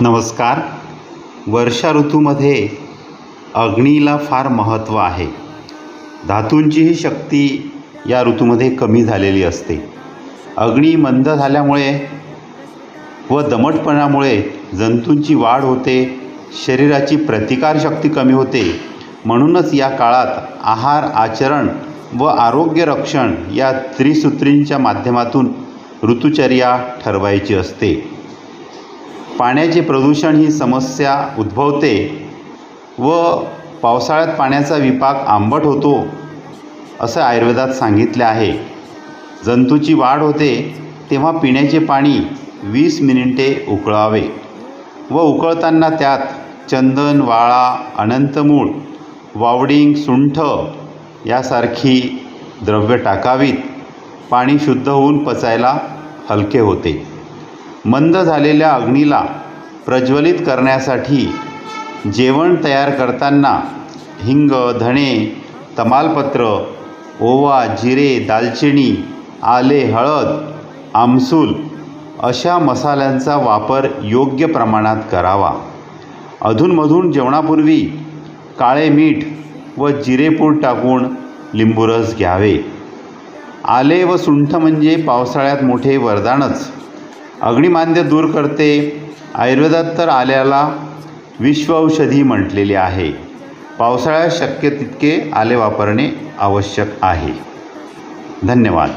नमस्कार. वर्षा ऋतूमध्ये अग्नीला फार महत्त्व आहे. धातूंचीही शक्ती या ऋतूमध्ये कमी झालेली असते. अग्नी मंद झाल्यामुळे व दमटपणामुळे जंतूंची वाढ होते शरीराची प्रतिकारशक्ती कमी होते. म्हणूनच या काळात आहार आचरण व आरोग्य रक्षण या त्रिसूत्रींच्या माध्यमातून ऋतुचर्या ठरवायची असते. पाण्याचे प्रदूषण ही समस्या उद्भवते व पावसाळ्यात पाण्याचा विपाक आंबट होतो असं आयुर्वेदात सांगितले आहे. जंतूची वाढ होते तेव्हा पिण्याचे पाणी वीस मिनिटे उकळावे व उकळताना त्यात चंदन वाळा अनंतमूळ वावडिंग सुंठ यासारखी द्रव्य टाकावीत. पाणी शुद्ध होऊन पचायला हलके होते. मंद झालेल्या अग्नीला प्रज्वलित करण्यासाठी जेवण तयार करताना हिंग धणे तमालपत्र ओवा जिरे दालचिनी आले हळद आमसूल अशा मसाल्यांचा वापर योग्य प्रमाणात करावा. अधूनमधून जेवणापूर्वी काळे मीठ व जिरेपूड टाकून लिंबूरस घ्यावे. आले व सुंठ म्हणजे पावसाळ्यात मोठे वरदानच. अग्निमांद्य दूर करते. आयुर्वेदात तर आल्याला विश्वौषधी म्हटलेली आहे. पावसाळ्यात शक्य तितके आले वापरणे आवश्यक आहे. धन्यवाद.